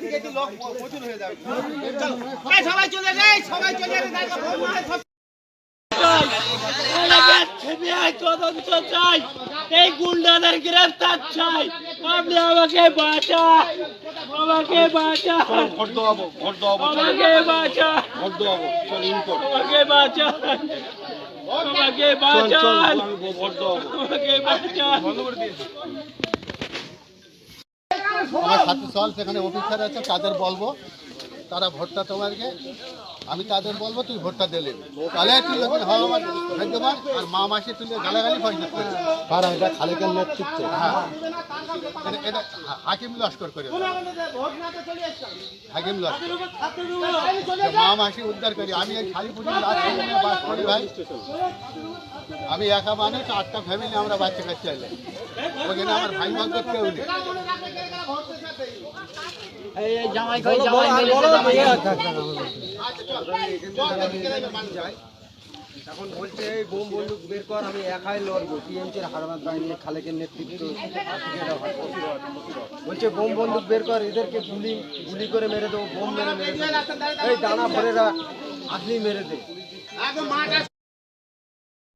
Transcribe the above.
দিয়ে যাব দিয়ে প্রচুর হয়ে সবাই চলে যাই সবাই চলে যাবে সিবিআই তদন্ত চাই এই গুন্ডাদের গ্রেফতার চাই। আপনি আমাকে বাঁচান আমাকে ভোট ভোট দেওয়াবো আমাকে বাঁচান। ভোট দেওয়াবো চল ইন কর আমাকে বাঁচান। আমাকে ভোট দেওয়াবো আমাকে বাঁচান। আমার সাথে চল সেখানে অফিসার আছে তাদের বলব। তারা ভোটটা তোমাকে আমি তাদের বলব তুই ভোটটা দিলে। তাহলে তুই যখন হওয়া ভাগ্যবান আর মা মাসে তুই গালাগালি পয়সা করে কারণ এটা? খালেকের নেতৃত্ব? হ্যাঁ। এটা এটা হাকিম লস্কর করে হাকিম লস্কর। মা মাসি উদ্ধার করি। আমি এই শালিপুরি রাজভবনে বাস করি ভাই। আমি একা মানুষ আটটা ফ্যামিলি আমরা বাচ্চা কাচ্চা এলে। ওখানে আমার ভাই এখন বলছে এই বোম বন্দুক বের কর আমি একাই লড়বো টিএমসির হারমাত বাহিনী খালেকের নেতৃত্ব বলছে বোম বন্দুক বের কর এদেরকে গুলি গুলি করে মেরে দেবো বোম মেরে মেরে দেবো এই দানা ভরেরা আসলেই মেরে দে